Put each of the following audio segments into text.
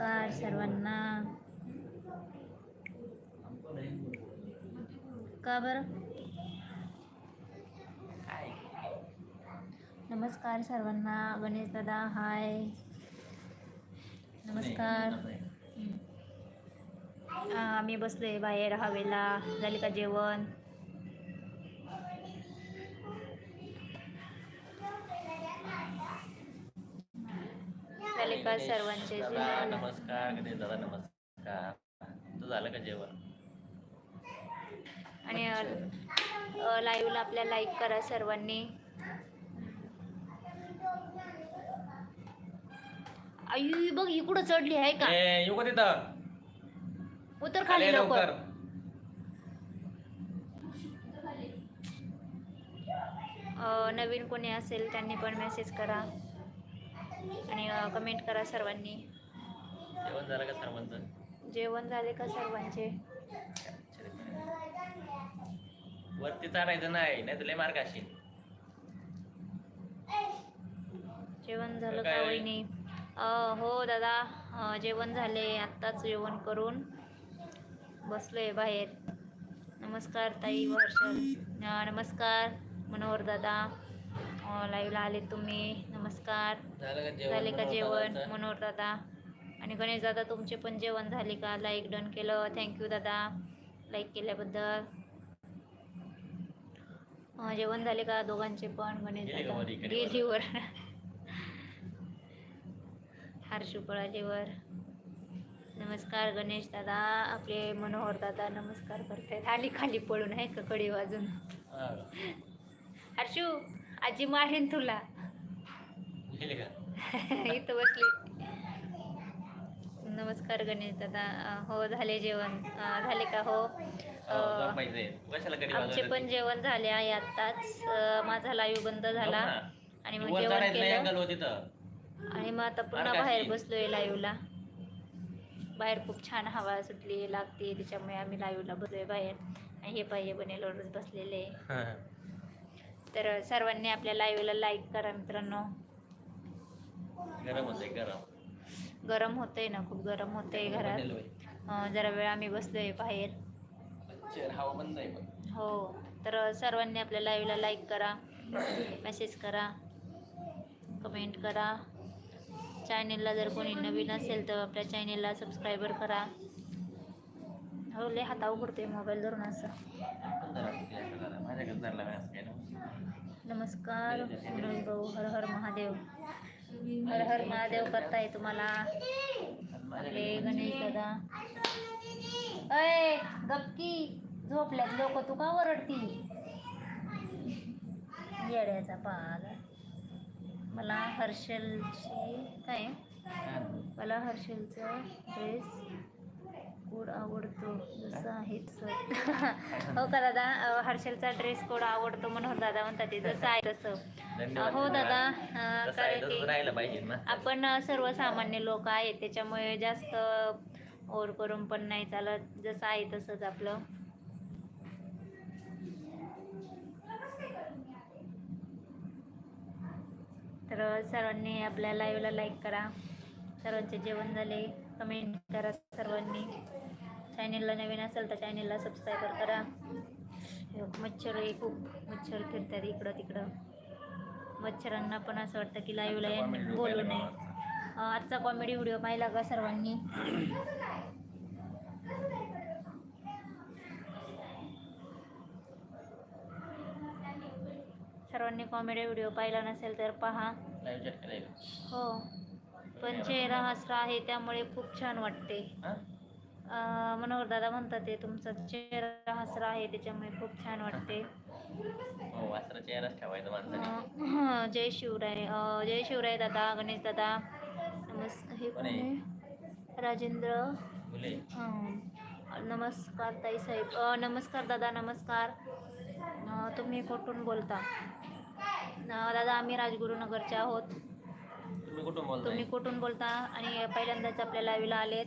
नमस्कार सर्वांना. का बरं? नमस्कार सर्वांना. गणेश दादा हाय नमस्कार. आम्ही बसलोय बाहेर हवेला. झाले का जेवण? का सर्वांचे. दादा नमस्कार गणेश दादा नमस्कार. तू झालं का जेवण? आणि लाईव्हला आपल्या लाईक करा सर्वांनी. आई बघ ही कुठं चढली आहे का? ए येऊ का तिथं? उतर खाली ये लवकर. लवकर. अ, नवीन कोणी असेल त्यांनी पण मेसेज करा. आणि कमेंट करा सर्वांनी. जेवण झालं का सर्वांचं? जेवण झाले का सर्वांचे? वरती चढायचं नाही नाही तुला मार्ग असेल जेवण झालं का? वहिनी? हो दादा जेवण झाले आत्ताच जेवण करून बसलोय बाहेर. नमस्कार ताई वर्षल. अ, नमस्कार मनोहर दादा. लाईव्हला आले तुम्ही. नमस्कार. झालं का जेवण? मनोहर दादा. आणि गणेश दादा तुमचे पण जेवण झाले का? लाईक डन केलं. थँक्यू दादा. लाईक केल्याबद्दल. जेवण झाले का दोघांचे पण? गणेश गेली का दादा? वरी? इकडे गेली वर. हर्षू पळाली वर. नमस्कार गणेश दादा. आपले मनोहर दादा नमस्कार करतायत. आली खाली पडून आहे का? कडी वाजून. हर्षू! आजी मारेन तुला. इथं बसली. नमस्कार गणेश दादा. हो झाले जेवण. झाले का? हो. हो, आमचे पण जेवण झाले आहे आत्ताच. माझा लाईव्ह बंद झाला आणि मग जेवण केलं. आणि मग आता पुन्हा. बाहेर बसलोय लाईव्हला. बाहेर खूप छान हवा सुटली लागते. त्याच्यामुळे आम्ही लाईव्हला बसलोय बाहेर. आणि हे पाहिजे बनेलवरच बसलेले. तर सर्वांनी आपल्या लाईव्हला लाईक करा मित्रांनो. गरम होते गरम. गरम होतंय ना खूप गरम होतंय घरात. जरा वेळ आम्ही बसलोय बाहेर. हो तर सर्वांनी आपल्या लाईव्हला लाईक करा मेसेज करा कमेंट करा. चॅनेलला जर कोणी नवीन असेल तर आपल्या चॅनेलला सबस्क्रायबर करा. हो लय हात अवघडते मोबाईल धरून असं. नमस्कार भाऊ हर हर महादेव. हर हर महादेव करताय तुम्हाला. आपले गणेश दादा. अय गपकी झोपल्यात लोक तू का ओरडती? येड्याचा पाल. मला हर्षलची काय? मला हर्षलचा ड्रेस कोड आवडतो. जसा आहे तसं हो का दादा? हर्षलचा ड्रेस कोड आवडतो म्हणून दादा म्हणतात जसं आहे तसं. हो. दादा. कारण की आपण सर्वसामान्य लोक आहेत. त्याच्यामुळे जास्त ओर करून पण नाही चालत. जसं आहे तसंच आपलं. तर सर्वांनी आपल्या लाईव्हला लाईक करा. सर्वांचे जेवण झाले. कमेंट करा सर्वांनी. चॅनेलला नवीन असेल तर चॅनेलला सबस्क्राईबर करा. हे मच्छर आहे खूप. मच्छर फिरतात इकडं तिकडं. मच्छरांना पण असं वाटतं की लाईव्हला comedy video बोलू नये आजचा कॉमेडी व्हिडिओ पाहिला का सर्वांनी? सर्वांनी कॉमेडी व्हिडिओ पाहिला नसेल तर पहा. लाईव्ह हो. पण चेहरा हसरा आहे त्यामुळे खूप छान वाटते. मनोहर दादा म्हणतात ते तुमचा चेहरा हसरा आहे त्याच्यामुळे खूप छान वाटते. हो ठेवायचा जय शिवराय. जय शिवराय दादा गणेश दादा. नमस् हे कोण कोण आहे? आहे? राजेंद्र नमस्कार ताई साहेब. नमस्कार दादा नमस्कार. तुम्ही कुठून बोलता? दादा आम्ही राजगुरुनगरचे आहोत. तुम्ही कुठून बोलताय? तुम्ही कुठून बोलता? आणि पहिल्यांदाच आपल्या लाईव्हला आलेत.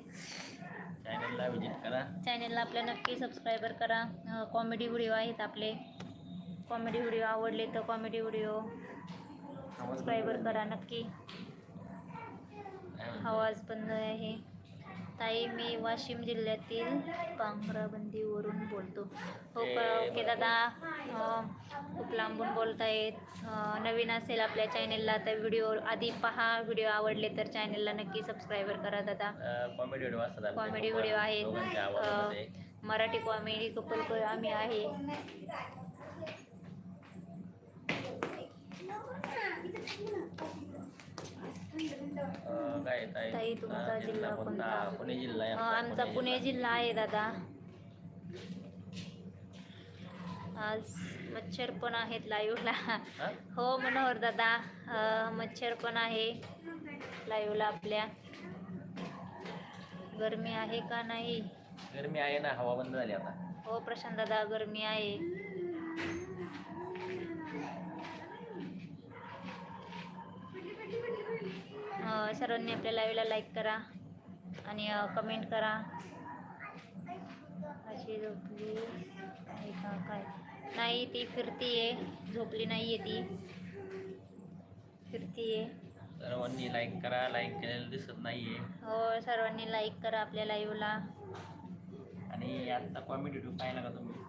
चॅनलला व्हिजिट करा. चॅनेलला आपल्या नक्की सबस्क्रायबर करा. कॉमेडी व्हिडिओ आहेत आपले. कॉमेडी व्हिडिओ आवडले तर कॉमेडी व्हिडिओ सबस्क्रायबर करा नक्की? आवाज बंद आहे. ताई मी वाशिम जिल्ह्यातील कांग्राबंदीवरून बोलतो. हो ओके. दादा. खूप लांबून बोलतायत. अं, नवीन असेल आपल्या चॅनेलला तर व्हिडिओ आधी पहा. व्हिडिओ आवडले तर चॅनेलला नक्की सबस्क्रायबर करा दादा. कॉमेडी व्हिडिओ असतात कॉमेडी व्हिडिओ आहेत. मराठी कॉमेडी कपल आम्ही आहे. अं, काय ताई? ताई, तुमचा जिल्हा कोणता? पुणे जिल्हा आहे अं, आमचा, आमचा पुणे जिल्हा आहे दादा. आज मच्छर पण आहेत लाईव्हला. हा? हो मनोहर दादा. अं, मच्छर पण आहे लाईव्हला आपल्या. गरमी आहे का नाही? गरमी आहे ना हवा बंद झाली आता. हो प्रशांत दादा गरमी आहे. सर्वांनी आपल्या लाईव्हला लाईक करा आणि कमेंट करा. अशी झोपली आहे का? काय? नाही ती फिरतीये. झोपली नाहीये ती. फिरतीये. सर्वांनी लाईक करा. लाईक केलेलं दिसत नाहीये. हो सर्वांनी लाईक करा आपल्या लाईव्हला आणि आजचा कॉमेडी व्हिडिओ पाहिला का तुम्ही?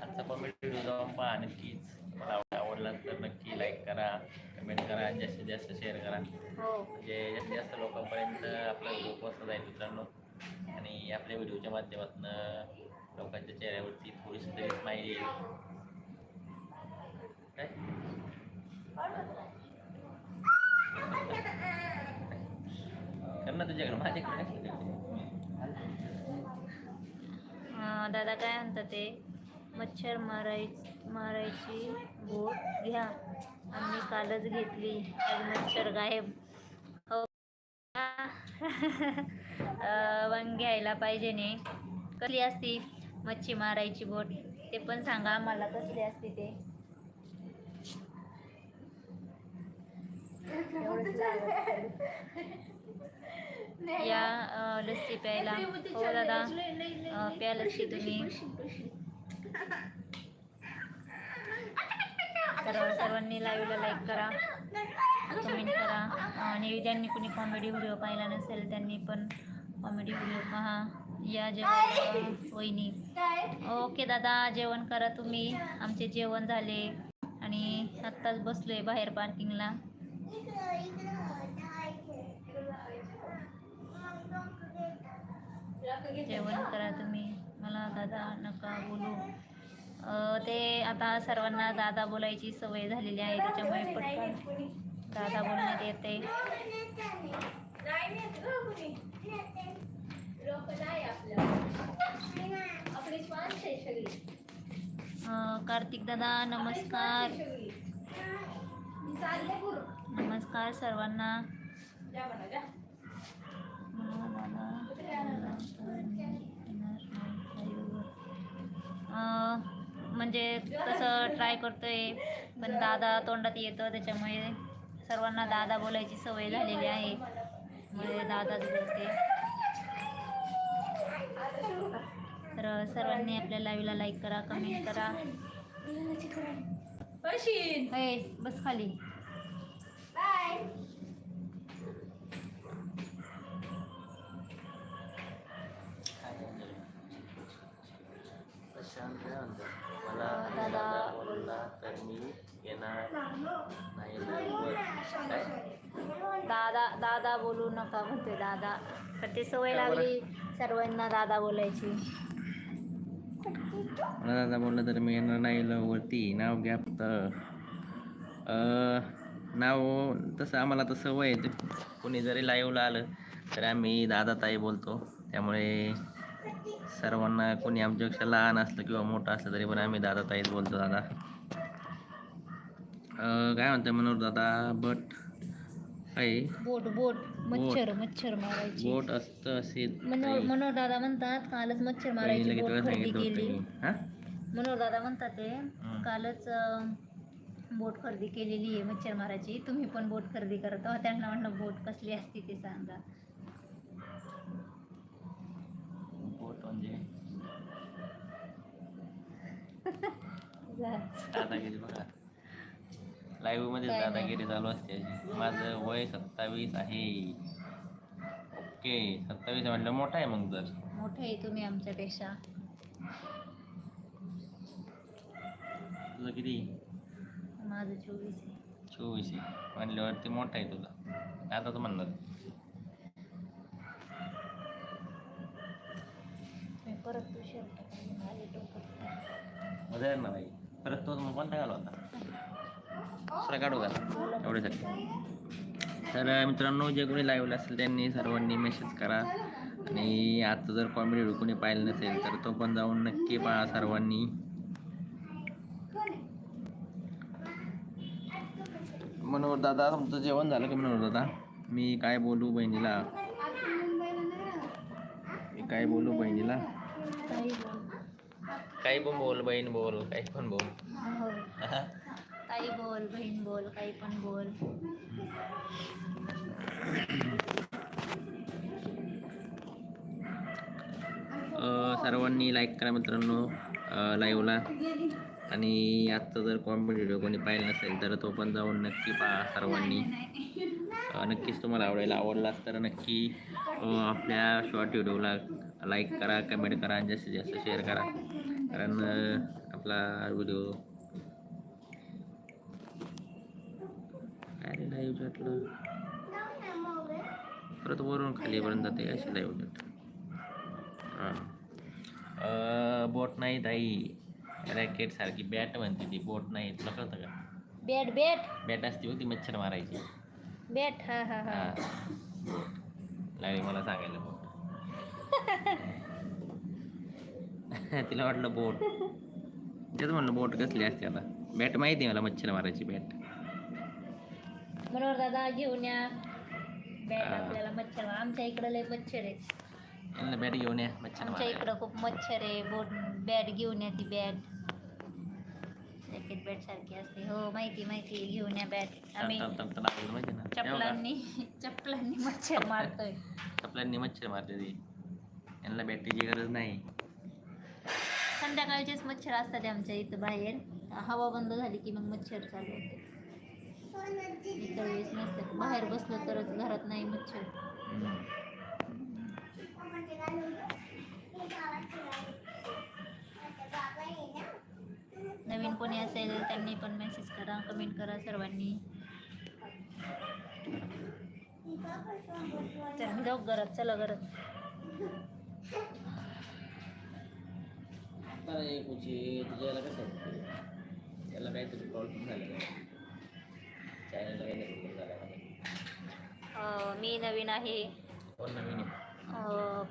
आजचा कॉमेडी व्हिडिओ जाऊन पहा नक्कीच. मला आवडला तर नक्की लाईक करा कमेंट करा जास्तीत जास्त शेअर करा. हो. म्हणजे जास्तीत जास्त लोकांपर्यंत आपला व्हिडिओ पोहोचला जाईल मित्रांनो. आणि आपल्या व्हिडिओच्या माध्यमातून लोकांच्या चेहऱ्यावरती थोडीशी तरी स्माईल येईल. काय? कर ना तुझ्याकडे माझ्याकडे. दादा काय म्हणतात ते? मच्छर माराय मारायची बोट घ्या. आम्ही कालच घेतली. आज मच्छर गायब. हो. का? घ्यायला पाहिजे ने. कसली असती? मच्छी मारायची बोट. ते पण सांगा आम्हाला कसली असती ते. या लस्सी प्यायला. हो दादा. प्या लस्सी तुम्ही. तर सर्वांनी लाईव्हला लाईक करा कमेंट करा. आणि ज्यांनी कुणी कॉमेडी व्हिडिओ पाहिला नसेल त्यांनी पण कॉमेडी व्हिडिओ पहा. या जेवण वहिनी. ओके दादा जेवण करा तुम्ही. आमचे जेवण झाले. आणि आत्ताच बसलोय बाहेर पार्किंगला जेवण करा तुम्ही. मला दादा नका बोलू. ते आता सर्वांना दादा बोलायची सवय झालेली आहे त्याच्यामुळे पटकन दादा बोलण्यात येते. कार्तिक दादा नमस्कार. नमस्कार सर्वांना. दादा म्हणजे तसं ट्राय करतोय. पण दादा तोंडात येतं त्याच्यामुळे सर्वांना दादा बोलायची सवय झालेली आहे. म्हणजे दादाच बोलते. तर सर्वांनी आपल्या लाईव्हला लाईक करा कमेंट करा. हे बस खाली. दादा दादा बोलू नका म्हणते दादा. तर ती सवय लागली सर्वांना दादा बोलायची. मला दादा बोललं तर मी येणार नाही लवरती नाव घ्या नाव तसं आम्हाला तर सवय आहे. कोणी जरी लाईव्हला आलं तर आम्ही दादा ताई बोलतो. त्यामुळे सर्वांना कोणी आमच्यापेक्षा लहान असलं किंवा मोठं असलं तरी पण आम्ही दादा ताईच बोलतो दादा. अं, काय म्हणते मनोहर दादा? बट काय बोट बोट. मच्छर मच्छर मारायची. बोट असतं असे मनोहर मनोहर दादा म्हणतात कालच मच्छर मारायची बहिणीला किती बोट वेळा खरेदी सांगितलं केली. मी? हा? मनोहर दादा म्हणतात ते कालच अं, बोट खरेदी केलेली आहे मच्छर मारायची. तुम्ही पण बोट खरेदी करत आहोत त्यांना म्हणलं बोट कसली असते ते सांगा. बोट म्हणजे. दादागिरी बघा. लाईव्हमध्ये. दादागिरी चालू असते. माझं वय सत्तावीस आहे. ओके सत्तावीस म्हटलं मोठा आहे मग तर मोठे आहे तुम्ही आमच्यापेक्षा. तुझं किती? माझं चोवीस आहे. चोवीस आहे. म्हणल्यावरती मोठा आहे तुझा. आता तर म्हणणार. मी परत तू शर्ट माझे डोकं मजा परत तो मग कोणता घालू आता दुसरा काढू का? एवढ्यासाठी तर मित्रांनो जे कोणी लाईव्हला असेल त्यांनी सर्वांनी मेसेज करा. आणि आता जर कॉमेडी व्हिडिओ कोणी पाहिलं नसेल तर तो पण जाऊन नक्की पहा सर्वांनी. मनोहर दादा तुमचं जेवण झालं की मनोहर दादा? मी काय बोलू बहिणीला? मी काय बोलू बहिणीला? काही पण बोल बहीण बोल काही पण बोल. आई बोल बहीण बोल काही पण बोल. सर्वांनी लाईक करा मित्रांनो लाईव्हला आणि आजचा जर कॉमेडी व्हिडिओ कोणी पाहिला नसेल तर तो पण जाऊन नक्की पहा सर्वांनी. नक्कीच तुम्हाला आवडेल आवडलाच तर नक्की आपल्या शॉर्ट व्हिडिओला लाईक करा कमेंट करा आणि जास्तीत जास्त शेअर करा. कारण आपला व्हिडिओ काय लाईव्ह म्हटलं परत वरून खालीपर्यंत जाते अशी लाईव्ह हां. बोट नाही ताई. रॅकेट सारखी बॅट म्हणते ती. बोट नाही. तुला कळतं का? बॅट बॅट बॅट असते होती मच्छर मारायची. बॅट हा हा हा. हा. लागली मला सांगायला बोट. तिला वाटलं बोट. तेच म्हणलं बोट कसली असते आता. बॅट माहिती आहे मला मच्छर मारायची बॅट मनोहर दादा घेऊन या. बॅट. आपल्याला मच्छर आमच्या इकडं लय मच्छर आहे बॅट घेऊन या मच्छर आमच्या मारायला. इकडं खूप मच्छर आहे. बोट बॅट घेऊन या ती बॅट. रॅकेट बॅट सारखी असते. हो माहिती माहिती. घेऊन या बॅट. आम्ही तम- तम- तम- लागलं माहिती ना? तेव्हा का? चपलांनी चपलांनी मच्छर मारतोय. आपल्याला मच्छर मारते ती. यांना बॅटरीची गरज नाही. संध्याकाळचेच मच्छर असतात आमच्या इथं बाहेर. हवा बंद झाली की मग मच्छर चालू होते. इतर नसतात. बाहेर बसलं तरच घरात नाही मच्छर. नवीन कोणी असेल त्यांनी पण मेसेज करा कमेंट करा सर्वांनी. तर जाऊ घरात चला घरात. अरे तुझ्याला कसं होतं? काहीतरी प्रॉब्लेम झाला. मी नवीन आहे.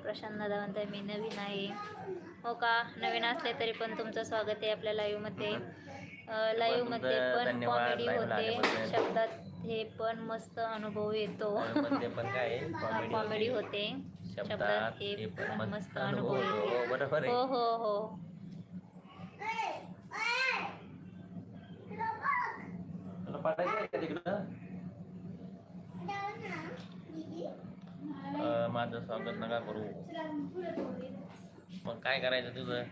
प्रशांत दादा म्हणताय मी नवीन आहे. हो का? नवीन असले तरी पण तुमचं स्वागत आहे आपल्या लाईव्हमध्ये लाईव्हमध्ये पण कॉमेडी होते. शब्दात हे पण मस्त अनुभव येतो. कॉमेडी होते. शब्दात हे पण मस्त अनुभव हो, येतो. हो आहे. हो हो. तिकडं माझं स्वागत नका करू. मग काय करायचं तुझं?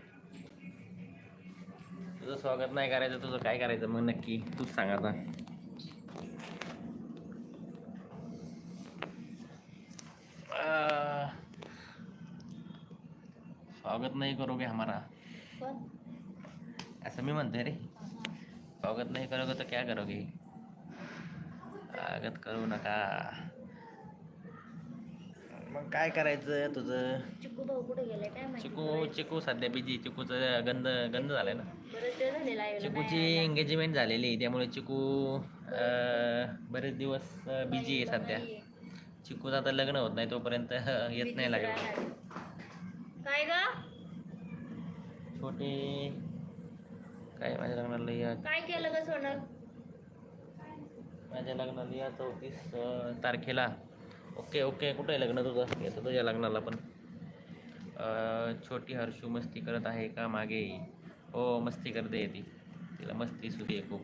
तुझं स्वागत नाही करायचं तुझं काय करायचं? मग नक्की तूच सांग आता. अं, स्वागत नाही करोगे हमारा असं मी म्हणतोय रे. स्वागत नाही करोगे तो क्या करोगे? स्वागत करू नका. मग काय करायचं तुझं? चिकू भाऊ कुठे गेलाय काय माहिती? चिकू चिकू सध्या बिजी चिकूचं गंध गंध झालंय ना. चिकूची. एंगेजमेंट झालेली आहे, त्यामुळे चिकू अं, बरेच दिवस बिजी आहे सध्या. चिकूचं आता लग्न होत नाही तोपर्यंत येत नाही लागेल काय ग? छोटे काय माझ्या लग्नाला या काय केलं ग सोनल माझ्या लग्नाला या चौतीस तारखेला. Okay okay. कुठं आहे लग्न तुझं? येतं तुझ्या लग्नाला पण. छोटी हर्षू मस्ती करत आहे का मागे? हो मस्ती करते ती. तिला मस्ती सुधी आहे खूप.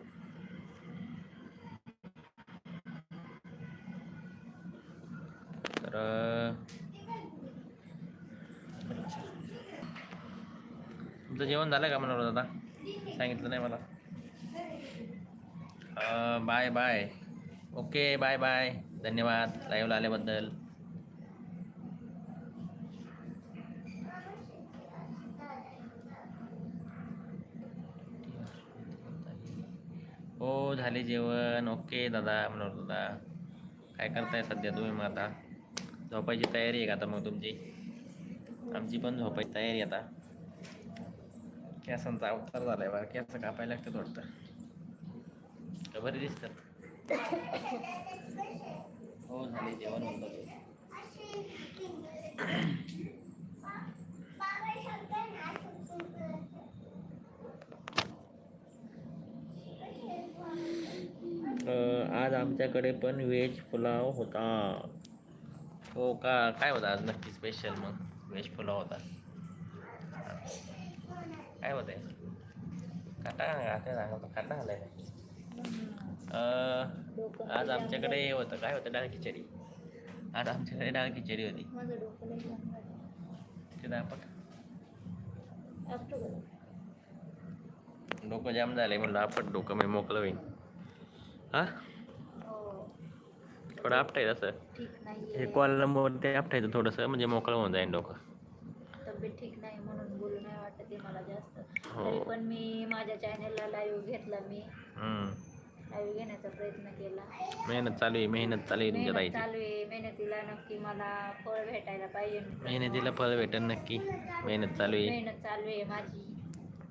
तर तुमचं जेवण झालं का म्हणून दादा? सांगितलं नाही मला. Bye bye. Okay bye bye. धन्यवाद. लाईव्हला आल्याबद्दल. हो झाले जेवण. ओके दादा म्हणून दादा. काय करताय सध्या तुम्ही मग आता? झोपायची तयारी आहे का आता मग तुमची? आमची पण झोपायची तयारी आहे आता. केसांचा अवतार झालाय बरं. केस कापायला लागतं वाटतं. का बरे दिसतात. हो झाले जेवण म्हणतो ते. अं, आज आमच्याकडे पण व्हेज पुलाव होता. हो का? काय होता आज नक्की स्पेशल मग? व्हेज पुलाव होता. काय होतंय? काटा सांगतो काटा आलाय अं, आज आमच्याकडे हे होतं. काय होतं? डाळ खिचडी. आज आमच्याकडे डाळ खिचडी होती. डोकं जाम. ते. डोकं झालंय म्हणलं आपण डोकं मी मोकलं होईल हा? थोडं आपटायचं असं. ठीक हे कॉल ते आपटायचं थोडंसं म्हणजे मोकळं होऊन जाईल डोकं. तब्येत ठीक नाही म्हणून बोलू नाही वाटत आहे मला जास्त. हो. तरी पण मी माझ्या चॅनलला लाईव्ह घेतला मी. लाईव्ह घेण्याचा प्रयत्न केला. मेहनत चालू आहे मेहनत चालू आहे तुमच्या मेहनत ताईची. चालू आहे मेहनतीला नक्की मला फळ भेटायला पाहिजे. मेहनतीला फळ भेटेल नक्की. मेहनत चालू आहे. मेहनत चालू आहे माझी.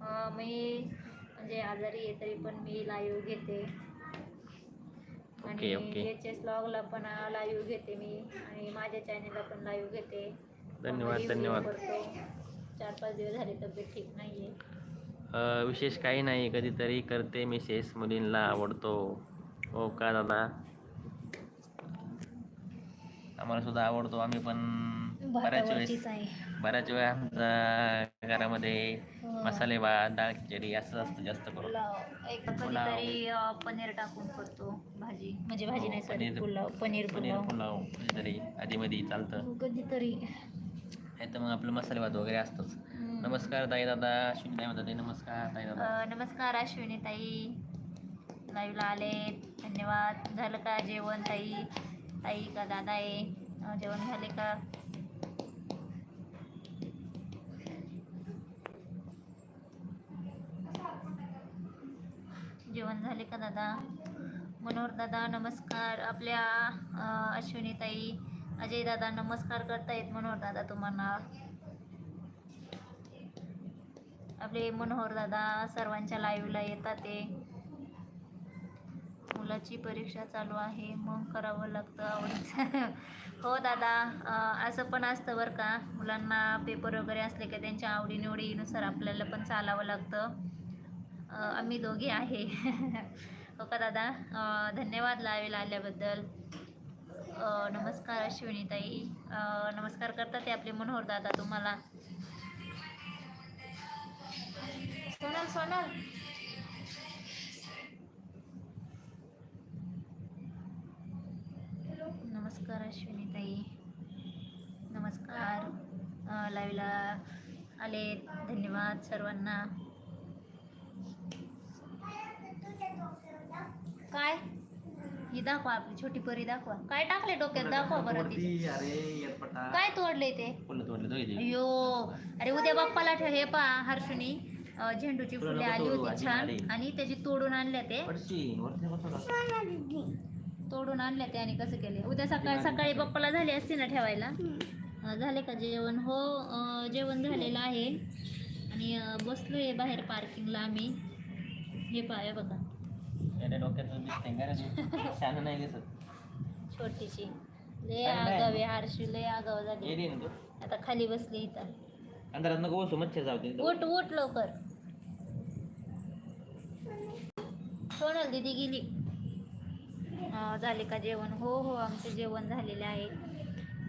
अं, मी म्हणजे आजारी आहे तरी पण मी लाईव्ह घेते. आणि. एच एस लॉगला पण लाईव्ह घेते मी. आणि माझ्या चॅनलला पण लाईव्ह घेते. धन्यवाद, धन्यवाद. चार पाच दिवस झाले तब्येत ठीक नाहीये. विशेष काही नाही. कधीतरी करते मिसेस मुलींना आवडतो. हो का दादा? आम्हाला सुद्धा आवडतो. आम्ही पण बऱ्याच वेळेस बऱ्याच वेळा आमच्या घरामध्ये हो. मसाले भात डाळ खिचडी असंच असतं जास्त करून. कधीतरी पनीर टाकून करतो भाजी. म्हणजे भाजी नाही पनीर- पुलाव. पनीर पनीर पुलाव. कधीतरी आधीमध्ये चालतं. कधीतरी. नाही तर मग आपलं मसाले भात वगैरे असतंच. नमस्कार ताई दादा अश्विनी ताई म्हणतात नमस्कार ताई दादा. नमस्कार अश्विनी ताई. लाईव्हला आले. धन्यवाद. झालं का जेवण ताई? ताई का दादा आहे? जेवण झाले का? जेवण झाले का दादा? मनोहर दादा नमस्कार. आपल्या अ, अश्विनी ताई. अजय दादा नमस्कार करतायत मनोहर दादा तुम्हाला. आपले मनोहर दादा सर्वांच्या लाईव्हला येतात ते. मुलाची परीक्षा चालू आहे मग करावं लागतं आवडीचं. हो दादा असं पण असतं बरं का. मुलांना पेपर वगैरे असले का त्यांच्या आवडीनिवडीनुसार आपल्याला पण चालावं लागतं. आम्ही दोघी आहे. हो का दादा? धन्यवाद लावेल आल्याबद्दल. नमस्कार अश्विनीताई. नमस्कार करतात ते आपले मनोहर दादा तुम्हाला. सोनल सोनल नमस्कार अश्विनी ताई नमस्कार लाईव्हला आले. धन्यवाद सर्वांना. काय? ही दाखवा आपली छोटी परी दाखवा. काय टाकले डोक्यात? दाखवा बरं तिचे काय तोडले ते? तोडले. अयो अरे उद्या बाप्पाला ठेव हे पा हर्षुनी. झेंडूची फुलं आली होती छान. आणि त्याची तोडून आणल्या ते. तोडून आणल्या ते आणि कसं केले. उद्या सकाळी सकाळी बाप्पाला झाली असती ना ठेवायला? झाले का जेवण? हो अं, जेवण झालेलं आहे. आणि अं, बसलोय बाहेर पार्किंगला आम्ही. हे पाय बघा. छोटीशी. लय. आगाव आहे हर्षू लय आगाव झाली. आता खाली बसली इथं. अंधारात नको बसू मच्छर जाऊ दे. उठ उठ लवकर. सोनल दीदी गेली. झाले का जेवण? हो हो आमचे जेवण झालेले आहे.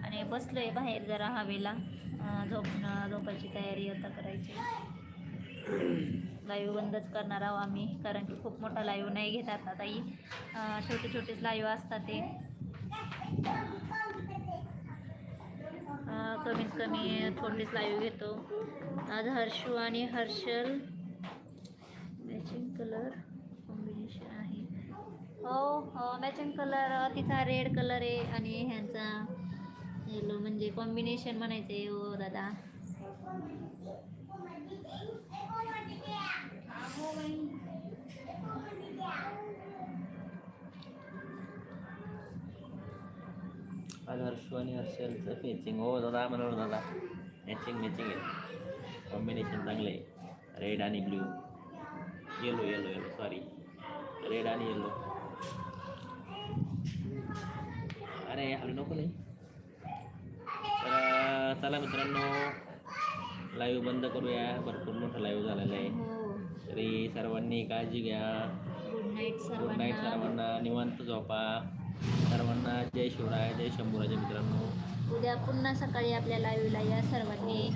आणि बसलोय बाहेर जरा हवेला. अं, झोपणं झोपायची तयारी आता करायची. लाईव्ह बंदच करणार आहोत आम्ही कारण की खूप मोठा लाईव्ह नाही घेतात आता ही छोटे छोटेच लाईव्ह असतात ते. कमीत कमी थोडीच लाईव्ह घेतो. आज हर्षू आणि हर्षल मॅचिंग कलर कॉम्बिनेशन आहे. हो हो मॅचिंग कलर तिचा रेड कलर आहे आणि ह्यांचा येलो म्हणजे कॉम्बिनेशन म्हणायचं आहे हो दादा. आज हर्षू आणि हर्षलचं मॅचिंग हो दादा म्हणून दादा. मॅचिंग मॅचिंग आहे. कॉम्बिनेशन चांगलं आहे. रेड आणि blue yellow yellow yellow sorry red आणि येलो अरे हलू नको नाही तर चला मित्रांनो. लाईव्ह बंद करूया. भरपूर मोठं लाईव्ह झालेलं आहे. हो. तरी सर्वांनी काळजी घ्या. गुड नाईट सर्वांना. निवांत झोपा. सर्वांना जय शिवराय जय शंभूराजे मित्रांनो. उद्या पुन्हा सकाळी आपल्या लाईव्हला या सर्वांनी.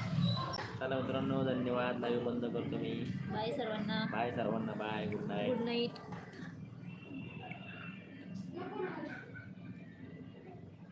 चला मित्रांनो धन्यवाद. लाईव्ह बंद करतो मी. बाय सर्वांना. बाय सर्वांना. Bye good night good night